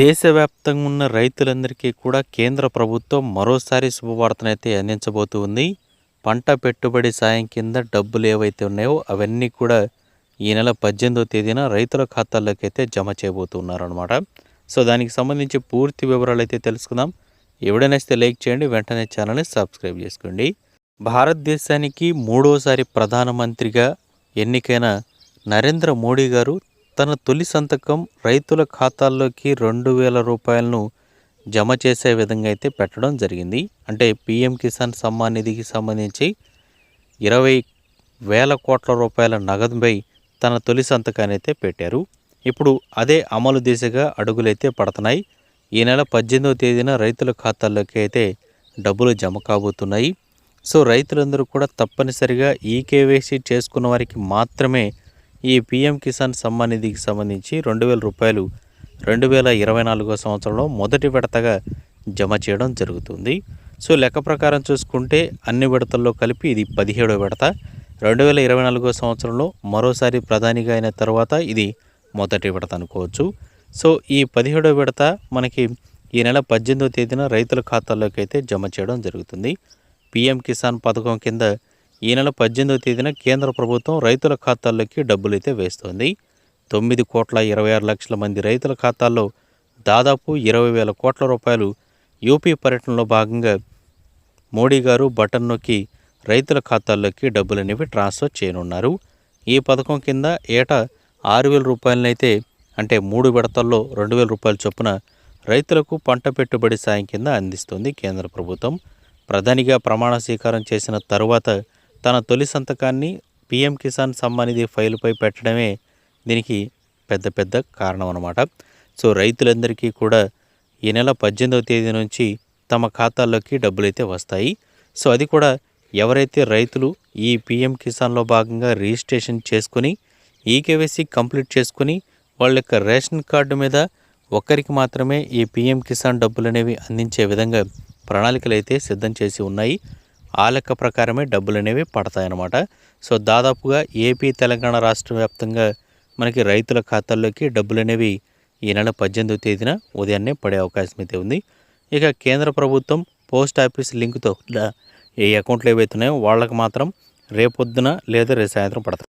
దేశవ్యాప్తంగా ఉన్న రైతులందరికీ కూడా కేంద్ర ప్రభుత్వం మరోసారి శుభవార్తనైతే అందించబోతూ ఉంది పంట పెట్టుబడి సాయం కింద డబ్బులు ఏవైతే ఉన్నాయో అవన్నీ కూడా ఈ నెల పద్దెనిమిదో తేదీన రైతుల ఖాతాల్లోకి అయితే జమ చేయబోతున్నారనమాట సో దానికి సంబంధించి పూర్తి వివరాలు అయితే తెలుసుకుందాం ఎవడనైతే లైక్ చేయండి వెంటనే ఛానల్ని సబ్స్క్రైబ్ చేసుకోండి. భారతదేశానికి మూడోసారి ప్రధానమంత్రిగా ఎన్నికైన నరేంద్ర మోడీ గారు తన తొలి సంతకం రైతుల ఖాతాల్లోకి రెండు వేల రూపాయలను జమ చేసే విధంగా అయితే పెట్టడం జరిగింది. అంటే పిఎం కిసాన్ సమ్మాన్ నిధికి సంబంధించి ఇరవై వేల కోట్ల రూపాయల నగదుపై తన తొలి సంతకాన్ని అయితే పెట్టారు. ఇప్పుడు అదే అమలు దిశగా అడుగులైతే పడుతున్నాయి. ఈ నెల పద్దెనిమిదవ తేదీన రైతుల ఖాతాల్లోకి అయితే డబ్బులు జమ కాబోతున్నాయి. సో రైతులందరూ కూడా తప్పనిసరిగా ఈ కేవైసీ చేసుకున్న వారికి మాత్రమే ఈ పిఎం కిసాన్ సమ్మాన్ నిధికి సంబంధించి రెండు వేల రూపాయలు రెండు వేల ఇరవై నాలుగో సంవత్సరంలో మొదటి విడతగా జమ చేయడం జరుగుతుంది. సో లెక్క ప్రకారం చూసుకుంటే అన్ని విడతల్లో కలిపి ఇది పదిహేడో విడత. రెండు వేల ఇరవై నాలుగో సంవత్సరంలో మరోసారి ప్రధానిగా అయిన తర్వాత ఇది మొదటి విడత అనుకోవచ్చు. సో ఈ పదిహేడో విడత మనకి ఈ నెల పద్దెనిమిదో తేదీన రైతుల ఖాతాల్లోకి అయితే జమ చేయడం జరుగుతుంది. పిఎం కిసాన్ పథకం కింద ఈ నెల పద్దెనిమిదవ తేదీన కేంద్ర ప్రభుత్వం రైతుల ఖాతాల్లోకి డబ్బులు అయితే వేస్తోంది. తొమ్మిది కోట్ల ఇరవై ఆరు లక్షల మంది రైతుల ఖాతాల్లో దాదాపు ఇరవై వేల కోట్ల రూపాయలు యూపీ పర్యటనలో భాగంగా మోడీ గారు బటన్ నొక్కి రైతుల ఖాతాల్లోకి డబ్బులు అనేవి ట్రాన్స్ఫర్ చేయనున్నారు. ఈ పథకం కింద ఏటా ఆరు వేల రూపాయలనైతే అంటే మూడు విడతల్లో రెండు వేల రూపాయల చొప్పున రైతులకు పంట పెట్టుబడి సాయం కింద అందిస్తుంది కేంద్ర ప్రభుత్వం. ప్రధానిగా ప్రమాణ స్వీకారం చేసిన తరువాత తన తొలి సంతకాన్ని పిఎం కిసాన్ సమ్మానిధి ఫైలుపై పెట్టడమే దీనికి పెద్ద పెద్ద కారణం అన్నమాట సో రైతులందరికీ కూడా ఈ నెల పద్దెనిమిదవ తేదీ నుంచి తమ ఖాతాల్లోకి డబ్బులైతే వస్తాయి. సో అది కూడా ఎవరైతే రైతులు ఈ పిఎం కిసాన్లో భాగంగా రిజిస్ట్రేషన్ చేసుకుని ఈకేవైసీ కంప్లీట్ చేసుకుని వాళ్ళ యొక్క రేషన్ కార్డు మీద ఒక్కరికి మాత్రమే ఈ పిఎం కిసాన్ డబ్బులు అనేవి అందించే విధంగా ప్రణాళికలు అయితే సిద్ధం చేసి ఉన్నాయి. ఆ లెక్క ప్రకారమే డబ్బులు అనేవి పడతాయన్నమాట. సో దాదాపుగా ఏపీ తెలంగాణ రాష్ట్ర వ్యాప్తంగా మనకి రైతుల ఖాతాల్లోకి డబ్బులు అనేవి ఈ నెల పద్దెనిమిదవ తేదీన ఉదయాన్నే పడే అవకాశం అయితే ఉంది. ఇక కేంద్ర ప్రభుత్వం పోస్ట్ ఆఫీస్ లింక్తో ఏ అకౌంట్లు ఏవైతున్నాయో వాళ్ళకి మాత్రం రేపొద్దున లేదా రేపు సాయంత్రం పడతాయి.